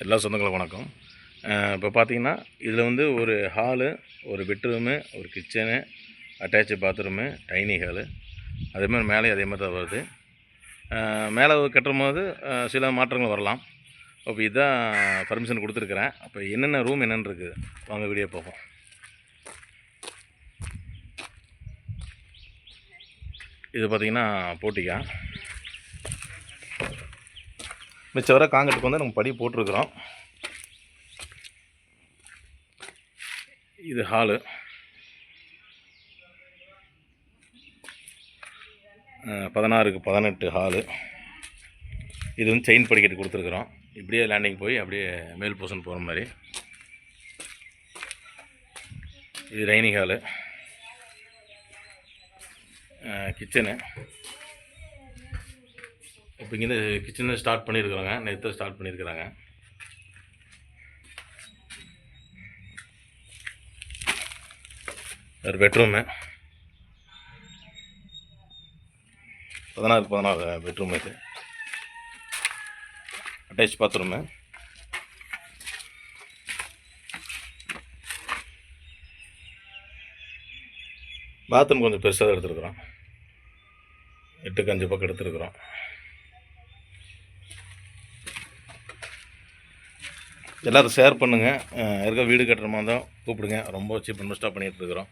எல்லா சொந்தங்களும் வணக்கம். இப்போ பார்த்தீங்கன்னா இதில் வந்து ஒரு ஹாலு ஒரு பெட்ரூமு ஒரு kitchen attach bathroom dining hall அதே மாதிரி மேலே அதே மாதிரி தான் வருது. மேலே கட்டும் போது சில மாற்றங்கள் வரலாம். அப்போ இதுதான் பர்மிஷன் கொடுத்துருக்குறேன். அப்போ என்னென்ன ரூம் என்னென்னு இருக்குது வாங்க வீடியோ போகும் இது பார்த்தீங்கன்னா போட்டிக்கா? மிச்சம் வர காங்கிரீட்டுக்கு வந்து நம்ம படி போட்டிருக்கிறோம். இது ஹாலு. பதினாறுக்கு பதினெட்டு ஹாலு. இது வந்து செயின் படிக்கட்டு கொடுத்துருக்குறோம். இப்படியே லேண்டிங் போய் அப்படியே மேல் போர்ஷன் போகிற மாதிரி. இது டைனிங் ஹாலு. கிச்சனு இப்போ இங்கேருந்து கிச்சனை ஸ்டார்ட் பண்ணியிருக்கிறாங்க நேற்று ஸ்டார்ட் பண்ணியிருக்கிறாங்க ஒரு பெட்ரூமு பதினாறு பதினாறு பெட்ரூம் இது. அட்டாச் பாத்ரூமு பாத்ரூம் கொஞ்சம் பெருசாக தான் எடுத்துருக்குறோம். எட்டுக்கு அஞ்சு பக்கம் எடுத்துருக்குறோம். எல்லோரும் ஷேர் பண்ணுங்கள் இருக்க வீடு கட்டுற மாதிரி தான் கூப்பிடுங்க. ரொம்ப சீப் அண்ட் பெஸ்ட்டாக பண்ணிகிட்ருக்குறோம்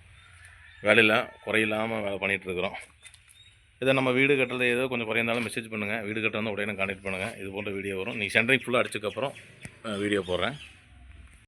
வேலையில் குறையில்லாமல் வேலை பண்ணிகிட்ருக்குறோம் இதை நம்ம வீடு கட்டுறது ஏதோ கொஞ்சம் குறைந்தாலும் மெசேஜ் பண்ணுங்கள் வீடு கட்டுறது உடனே கான்டெக்ட் பண்ணுங்கள் இது போன்ற வீடியோ வரும். நீங்கள் சென்ட்ரிங் ஃபுல்லாக அடிச்சதுக்கப்புறம் வீடியோ போடுறேன்.